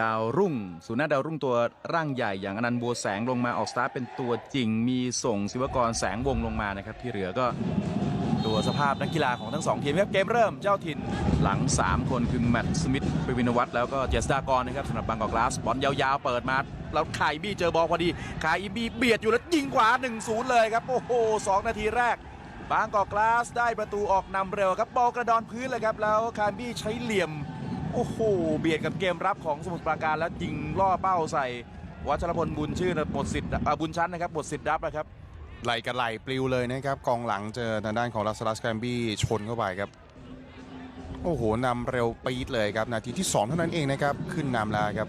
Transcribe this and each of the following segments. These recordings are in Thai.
ดาวรุ่งสุนัขดาวรุ่งตัวร่างใหญ่อย่างอนันต์บัวแสงลงมาออกสตาร์ทเป็นตัวจริง มีส่งศิวกรแสงวงลงมานะครับ ที่เหลือก็ตัวสภาพนักกีฬาของทั้งสองทีมครับเกมเริ่มเจ้าถิ่นหลัง 3 คนคือแมตต์สมิธปวินวัฒน์แล้วก็เจษฎากรนะครับสำหรับบางกอกกลาสบอลยาวๆ เปิดมา แล้วคายบี้เจอบอลพอดีคายบี้เบียดอยู่แล้วยิงขวา 1-0 เลยครับ โอ้โห 2 นาทีแรก บางกอกกลาสได้ประตูออกนำเร็วครับบอลกระดอนพื้นเลยครับแล้วคายบี้ใช้เหลี่ยม โอ้โห เบียดกับเกมรับของสมุทรปราการแล้วยิงล่อเป้าใส่ วัชรพลบุญชื่นหมดสิทธิ์อ่าบุญชั้นนะครับหมดสิทธิ์รับนะครับ ไหลกับไหลปลิวเลยนะครับกองหลังเจอทางด้านของลัสลัสแกรมบี้ชนเข้าไปครับ โอ้โหนำเร็วปี๊ดเลยครับ นาทีที่ 2 เท่านั้นเองนะครับ ขึ้นนำแล้วครับ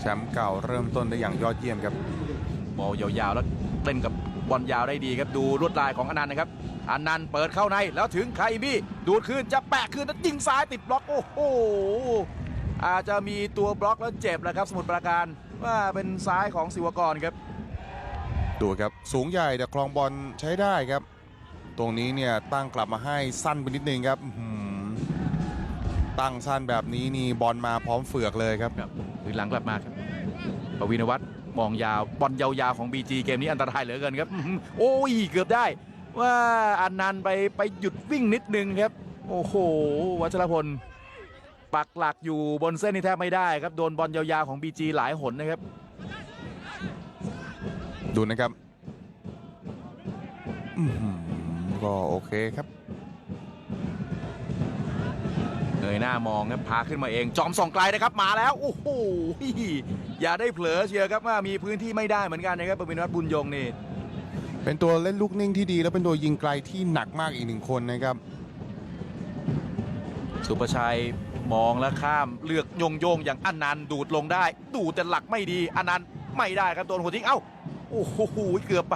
แชมป์เก่าเริ่มต้นได้อย่างยอดเยี่ยมครับบอลยาวๆแล้วเล่นกับบอลยาวได้ดีครับดูลวดลายของอนันต์นะครับ อนันต์เปิดเข้าในแล้วถึงไคบี้ดูดคืนจะแปะคืนแล้วยิงซ้ายติดบล็อกโอ้โหอาจจะมีตัวบล็อกแล้วเจ็บแล้วครับ สมุทรปราการว่าเป็นซ้ายของศิวกรครับ ดูครับสูงใหญ่แต่คลองบอลใช้ได้ครับ ตรงนี้เนี่ยตั้งกลับมาให้สั้นไปนิดนึงครับอื้อหือตั้งสั้นแบบนี้นี่บอลมาพร้อมเฟือกเลยครับครับคืนหลังกลับมาครับปวินวัฒน์มองยาวบอลยาวๆของ BG เกมนี้อันตรายเหลือเกินครับอื้อหือโอ้ยเกือบได้ ว่าอนันต์ไปไปหยุดวิ่งนิดนึงครับ โอ้โห วัชรพล ปักหลักอยู่บนเส้นนี่แทบไม่ได้ครับ โดนบอลยาวๆของ BG หลายหนนะครับ ดูนะครับอื้อหือก็โอเคครับเงยหน้ามองครับพาขึ้นมาเอง จอมส่องไกลนะครับมาแล้ว โอ้โหอย่าได้เผลอเชียร์ครับว่ามีพื้นที่ไม่ได้เหมือนกันนะครับปวินวัฒน์บุญยงนี่ เป็นตัวเล่นลูกนิ่งที่ดี แล้วเป็นตัวยิงไกลที่หนักมากอีกหนึ่งคนนะครับ สุประชัยมองแล้วข้ามเลือกโยงโยงอย่างอนันต์ดูดลงได้ ดูแต่หลักไม่ดีอนันต์ไม่ได้ครับโดนหัวทิ้งเอ้าโอ้โหเกือบไป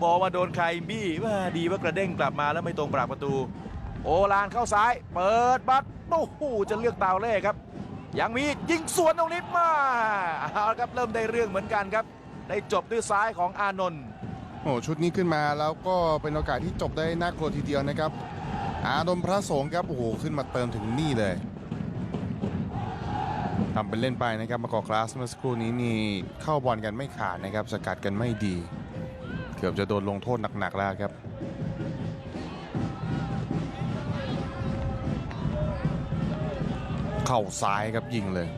บอลมาโดนใครบี้ว่าดีว่ากระเด้งกลับมาแล้วไม่ตรงปรากประตู โอลานเข้าซ้าย เปิดบัตรโอ้โหจะเลือกตาวเล่ครับ ยังมียิงสวนตรงนี้มาเอาละครับเริ่มได้เรื่องเหมือนกันครับ ได้จบด้วยซ้ายของอานนท์ โอ้ชุดนี้ขึ้นมาแล้วก็เป็นโอกาสที่จบได้น่ากลัวทีเดียวนะครับ อาดมพระสงฆ์ครับโอ้โหขึ้นมาเติมถึงนี่เลยทำเป็นเล่นไปนะครับมากอคลาสเมื่อสักครู่นี้นี่เข้าบอลกันไม่ขาดนะครับ สกัดกันไม่ดี เกือบจะโดนลงโทษหนักๆแล้วครับเข่าซ้ายครับยิงเลย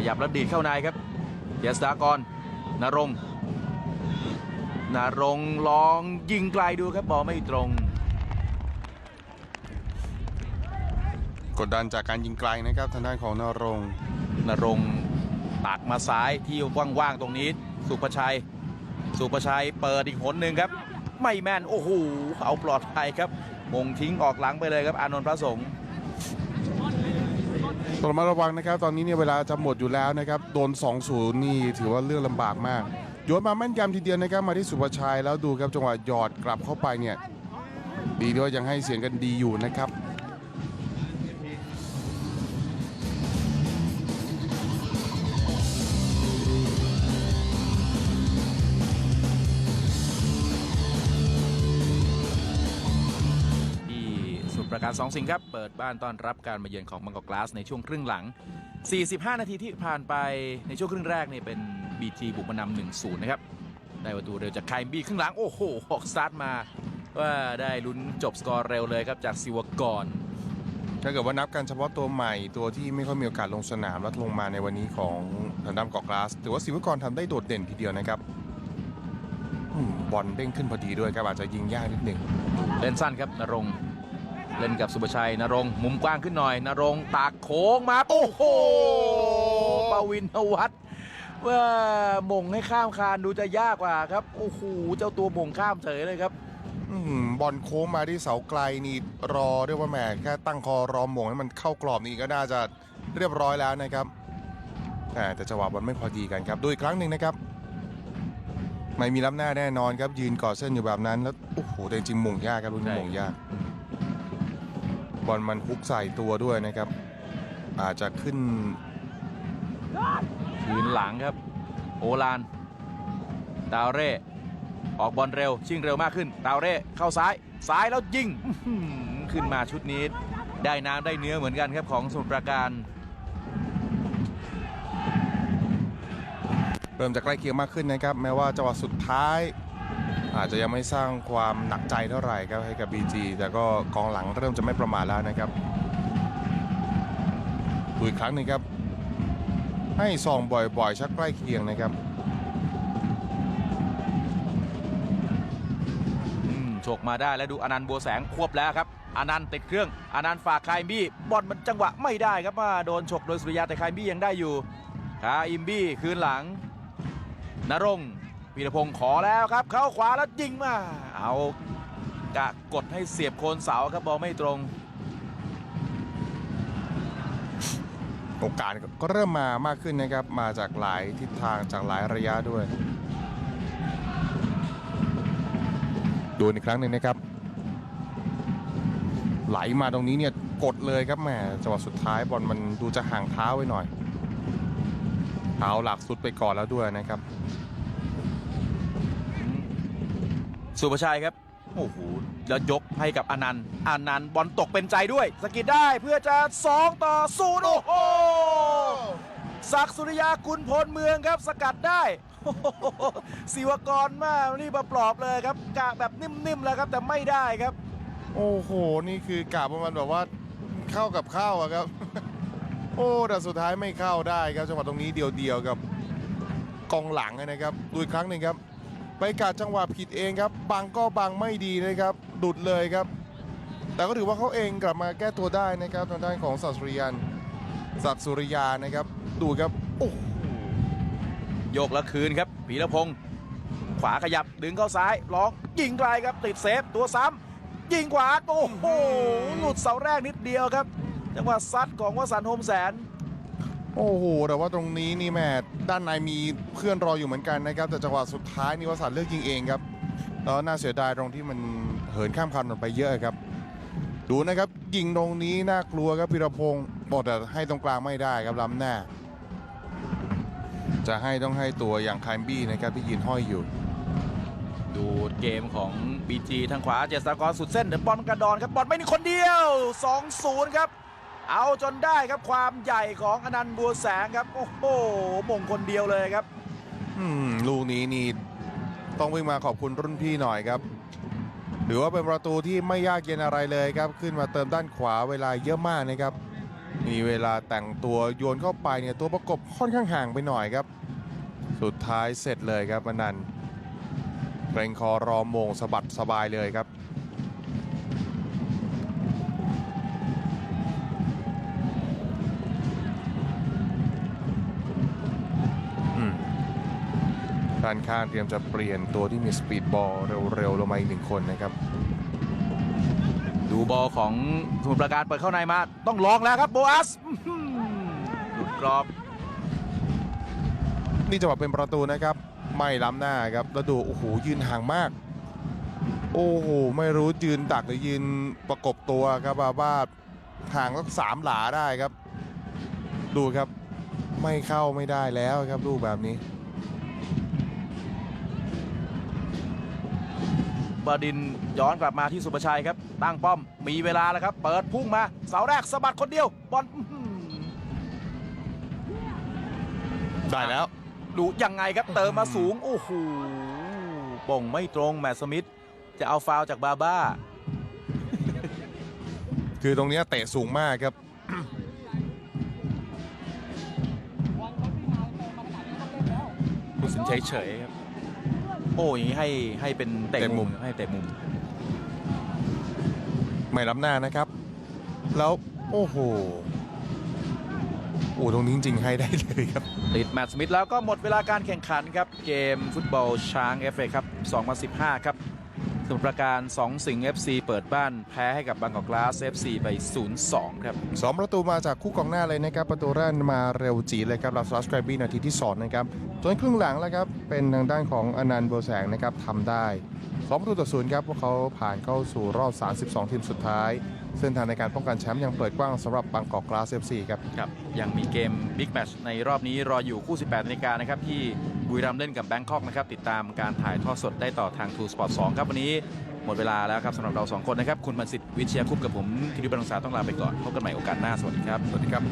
ขยับแล้วดีดเข้าในครับเยสดากรนรงค์นรงค์ลองยิงไกลดูครับบอลไม่ตรง กดดันจากการยิงไกลนะครับทางด้านของนรงค์นรงค์ตักมาซ้ายที่ว่างๆตรงนี้ สุภชัย สุภชัยเปิดอีกหนหนึ่งครับ ไม่แม่น โอ้โหเอาปลอดภัยครับมงทิ้งออกหลังไปเลยครับ อานนท์พระสงฆ์ต้อง ระมัดระวังนะครับ ตอนนี้เนี่ยเวลาจะหมดอยู่แล้วนะครับโดน 2-0 นี่ถือว่าเรื่องลำบากมากโยนมาแม่นยำทีเดียวนะครับมาที่สุภชัยแล้วดูครับจังหวะหยอดกลับเข้าไปเนี่ยดีด้วยยังให้เสียงกันดีอยู่นะครับ ประการสองสิงห์ครับ เปิดบ้านต้อนรับการมาเยือนของบางกอกกลาสในช่วงครึ่งหลัง 45 นาทีที่ผ่านไปในช่วงครึ่งแรกนี่เป็น BT บุกมานำ1-0 นะครับ ได้ประตูเร็วจากไคมบี้ครึ่งหลัง โอ้โหออกสตาร์ทมา ว่าได้ลุ้นจบสกอร์เร็วเลยครับจากซิวกรถ้าเกิดว่านับกันเฉพาะตัวใหม่ตัวที่ไม่ค่อยมีโอกาสลงสนามแล้วลงมาในวันนี้ของทางด้านเกาะกลาสถือว่าศิวกรทำได้โดดเด่นทีเดียวนะครับอืมบอลเด้งขึ้นพอดีด้วยครับอาจจะยิงยากนิดหนึ่งเล่นสั้นครับนรงค์ เล่นกับสุภชัยนรงค์มุมกว้างขึ้นหน่อยนรงค์ตากโค้งมาโอ้โหปวินวัฒน์ว่าหม่งให้ข้ามคานดูจะยากกว่าครับโอ้โหเจ้าตัวหม่งข้ามเฉยเลยครับอืมบอลโค้งมาที่เสาไกลนี่รอเรียกว่าแหมแค่ตั้งคอรอหมงให้มันเข้ากรอบนี่ก็น่าจะเรียบร้อยแล้วนะครับแต่แต่จังหวะบอลไม่พอดีกันครับดูอีกครั้งหนึ่งนะครับไม่มีล้ำหน้าแน่นอนครับยืนกอดเส้นอยู่แบบนั้นแล้วโอ้โหแต่จริงๆหม่งยากครับลูกนี้ใช่หม่งยาก บอลมันฮุกใส่ตัวด้วยนะครับ อาจจะขึ้นคืนหลังครับ โอลาน ดาวเร่ ออกบอลเร็ว ชิงเร็วมากขึ้น ดาวเร่เข้าซ้าย ซ้ายแล้วยิงอื้อหือขึ้นมาชุดนี้ ได้น้ำได้เนื้อเหมือนกันครับของสมุทรปราการ เริ่มจะใกล้เคียงมากขึ้นนะครับ แม้ว่าจังหวะสุดท้าย อาจจะยังไม่สร้างความหนักใจเท่าไหร่ครับให้กับ BG แต่ก็กองหลังเริ่มจะไม่ประมาทแล้วนะครับดูอีกครั้งหนึ่งครับ ให้ซองบ่อยๆ ชักใกล้เคียงนะครับอืมฉกมาได้แล้วดูอนันต์บัวแสงควบแล้วครับอนันต์ติดเครื่องอนันต์ฝากคายบี้บอลมันจังหวะไม่ได้ครับว่าโดนฉกโดยสุริยาแต่คายบี้ยังได้อยู่คาอิมบี้คืนหลังนรง พีรพงศ์ขอแล้วครับ เข้าขวาแล้วยิงมา เอากะกดให้เสียบโคนเสาครับบอลไม่ตรง โอกาสก็เริ่มมามากขึ้นนะครับ มาจากหลายทิศทางจากหลายระยะด้วย ดูอีกครั้งหนึ่งนะครับ ไหลมาตรงนี้เนี่ยกดเลยครับแหมจังหวะสุดท้ายบอลมันดูจะห่างเท้าไว้หน่อยเท้าหลักสุดไปก่อนแล้วด้วยนะครับ สุภชัยครับโอ้โหแล้วยกให้กับอนันต์อนันต์บอลตกเป็นใจด้วย สกิดได้เพื่อจะ2ต่อศูนย์โอ้โหศักสุริยากุลพลเมืองครับ สกัดได้ศิวกรมากนี่มาปลอบเลยครับกะแบบนิ่มๆแล้วครับ แต่ไม่ได้ครับ โอ้โห นี่คือกาบประมาณแบบว่าเข้ากับเข้าอะครับ โอ้แต่สุดท้ายไม่เข้าได้ครับจังหวะตรงนี้เดียวๆกับกองหลังนะครับดูอีกครั้งหนึ่งครับ ไปกาดจังหวะผิดเองครับบังก็บังไม่ดีนะครับดุดเลยครับ แต่ก็ถือว่าเขาเองกลับมาแก้ตัวได้นะครับทางด้านของศักสุริยันศักสุริยานะครับ ดูครับโอ้โหโยกแล้วคืนครับพีรพงศ์ขวาขยับดึงเข้าซ้ายล็อกยิงไกลครับติดเซฟตัวซ้ำยิงขวาโอ้โหหลุดเสาแรกนิดเดียวครับจังหวะซัดของวสันต์โฮมแสน โอ้โห แต่ว่าตรงนี้นี่แม่ด้านในมีเพื่อนรออยู่เหมือนกันนะครับ แต่จังหวะสุดท้ายนี่วสันเลือกยิงเองครับ แล้วน่าเสียดายตรงที่มันเหินข้ามคันไปเยอะครับ ดูนะครับยิงตรงนี้น่ากลัวครับพิรพงศ์บอกแต่ให้ตรงกลางไม่ได้ครับล้ำหน้า จะให้ต้องให้ตัวอย่างคายบี้นะครับที่ยืนห้อยอยู่ดูเกมของ BG ทางขวาเจษฎากรสุดเส้นเดินบอลกระดอนครับบอลไม่มีคนเดียว 2-0 ครับ เอาจนได้ครับความใหญ่ของอนันต์บัวแสงครับ โอ้โหมงคนเดียวเลยครับ อืมลูกนี้นี่ต้องวิ่งมาขอบคุณรุ่นพี่หน่อยครับถือว่าเป็นประตูที่ไม่ยากเย็นอะไรเลยครับ ขึ้นมาเติมด้านขวาเวลาเยอะมากนะครับ มีเวลาแต่งตัวโยนเข้าไปเนี่ยตัวประกบค่อนข้างห่างไปหน่อยครับ สุดท้ายเสร็จเลยครับอนันต์เกรงคอรอมงสะบัดสบายเลยครับ ด้านข้างเตรียมจะเปลี่ยนตัวที่มีสปีดบอลเร็วๆลงมาอีกหนึ่งคนนะครับดูบอลของสมุทรปราการเปิดเข้าในมา ต้องลองแล้วครับโบอัสหลุดกรอบ นี่จะว่าเป็นประตูนะครับ ไม่ล้ำหน้าครับแล้วดูโอ้โหยืนห่างมาก โอ้โห ไม่รู้ยืนดักหรือยืนประกบตัวครับบาบาห่างก็สามหลาได้ครับ ดูครับ ไม่เข้าไม่ได้แล้วครับลูกแบบนี้ บดินทร์ย้อนกลับมาที่สุประชัยครับ ตั้งป้อมมีเวลาแล้วครับ เปิดพุ่งมาเสาแรกสะบัดคนเดียวบอลอื้อหือได้แล้ว ดูยังไงครับเติมมาสูง โอ้โหป่งไม่ตรงแมตต์สมิธจะเอาฟาวล์จากบาบ้า คือตรงเนี้ยเตะสูงมากครับผู้สินเฉยเฉยๆครับ โอ้อยางนี้ให้ให้เป็นเตะเตะมุมุม มให้เตะมุม ไม่ล้ำหน้านะครับ แล้วโอ้โหโอ้ตรงนี้จริงๆให้ได้เลยครับ ติดแมตต์สมิธแล้วก็หมดเวลาการแข่งขันครับ เกมฟุตบอลช้างเอฟเอครับ 2015 ครับส มุประการ2สิงห์ FC เปิดบ้านแพ้ให้กับบางกอกกลาส FC ไป 0-2 ครับสองประตูมาจากคู่กองหน้าเลยนะครับ ประตูแรกมาเร็วจีเลยครับลาสลัสไกรบี้นาทีที่ 2 นะครับส่วนครึ่งหลังแล้วครับ เป็นทางด้านของอนันต์โบวแสงนะครับทำได้สองประตูต่อศูนย์ครับพวกเขาผ่านเข้าสู่รอบ 32 ทีมสุดท้าย เส้นทางในการป้องกันแชมป์ยังเปิดกว้างสำหรับบางกอกกลาสเอฟซีครับครับ ยังมีเกมบิ๊กแมตช์ในรอบนี้รออยู่คู่ 18นาฬิกานะครับ ที่บุรีรัมย์เล่นกับแบงคอกนะครับ ติดตามการถ่ายทอดสดได้ต่อทาง True Sport 2ครับ วันนี้หมดเวลาแล้วครับสำหรับเราสองคนนะครับ คุณมันสิทธิ์วิเชียคุปต์กับผมธีรบันษาต้องลาไปก่อนพบกันใหม่โอกาสหน้าสวัสดีครับสวัสดีครับ